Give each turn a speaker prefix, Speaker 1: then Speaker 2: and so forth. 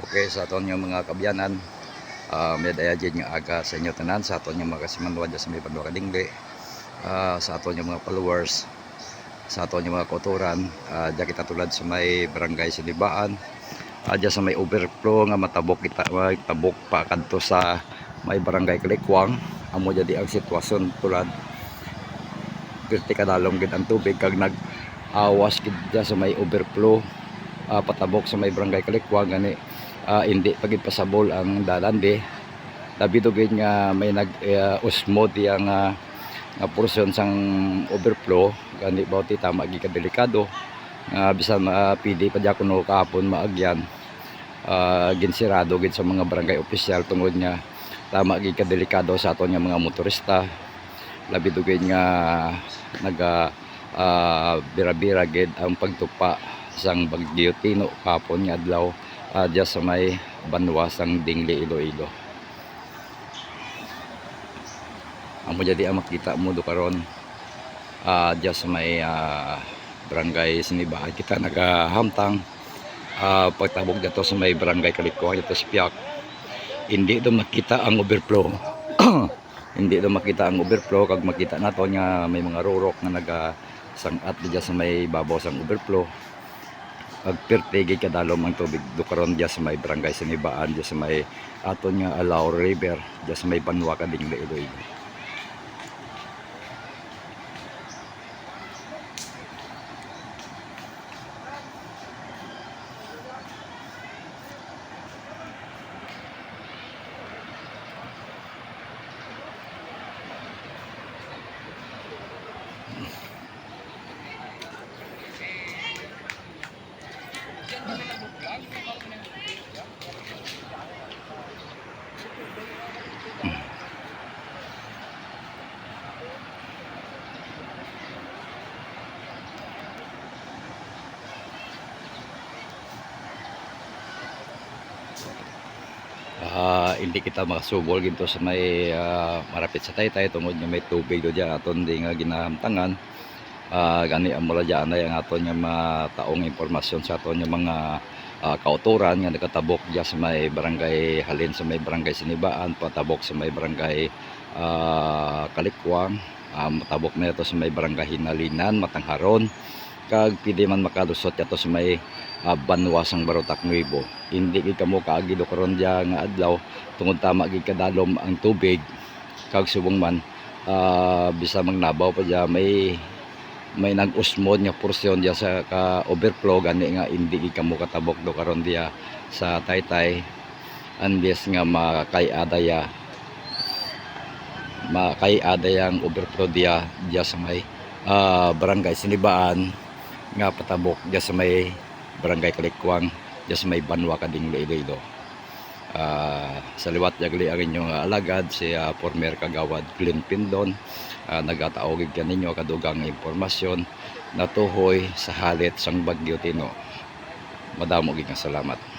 Speaker 1: Okay, sa aton yung mga kabyanan, uh, may daya dyan nga aga sa inyo tanan, sa aton yung mga kasimanwa dyan sa may Padua Kadingli, ah, sa aton yung mga followers, sa aton yung mga kotoran, uh, dyan kita tulad sa may barangay Sinibaan, uh, dyan sa may overflow nga matabok kita, may tabok pa kadto sa may barangay Kalikwang, amo jadi ang sitwasyon tulad. Pirti kadalong gid ang tubig kag nag awas gid dyan sa may overflow. Ah, patabok sa may barangay Kalikwang gani ah, hindi pagid pasabol ang dalan di labi to gid nga may nag uh, usmod yang nga nga portion sang overflow. Gani bawti tama gi ka delikado nga bisan mapili pa dya kuno kahapon maagyan. Uh, ginsirado gid sa mga barangay opisyal tungod nga tama gid ka delikado sa aton nga mga motorista. Labi gid nga naga ah, bira-bira gid ang pagtupa sang bagyo Tino kapon nga adlaw uh, sa may banwa sang Dingli Iloilo. Amo jadi ang makita mo do karon uh, sa may ah, barangay Sinibaan kita nagahamtang uh, pagtabog dito sa may barangay Kalikuan dito sa Piak. Hindi do makita ang overflow. hindi do makita ang overflow kag makita nato nga may mga rurok nga naga sangat diya sa may babaw sang overflow ag pertegi kadalom ang tubig. Do karon diya sa may barangay Sinibaan diya sa may aton nga Alao River diya sa may Banwa Kadingli Iloilo Ah, hindi kita makasubol ginto sa may ah, marapit sa taytay tungod nga may tubig do diyan aton di nga ginahamtangan Ah, gani ang mula diyan ay ang aton nga mataong impormasyon sa aton nga mga ah, kauturan nga nakatabok diyan sa may barangay halin sa may barangay Sinibaan patabok sa may barangay ah, Kalikwang. Ah, matabok na ito sa may barangay Hinalinan Matangharon. Kag pili man makalusot ato sa may uh, banwasang barotak nuibo hindi kamo kaagi do karon diya nga adlaw tungod tama gid kadalom ang tubig. Kag subong man ah, bisa magnabaw pa diya may may nag-usmod nga porsyon diya sa ka overflow gani nga hindi gid kamo katabok do karon diya sa taytay unless nga makay-adaya makay-adayang overflow diya diya sa may ah, barangay Sinibaan nga patabok diya sa may barangay Kalikwang diya sa may Banwa Kadingli Iloilo. Ah, sa liwat jagli ang inyong alagad si ah, former kagawad Glenn Pindon uh, nagataogig kaninyo kadugang impormasyon natuhoy sa halit sang Bagyo Tino. Madamo gid nga salamat.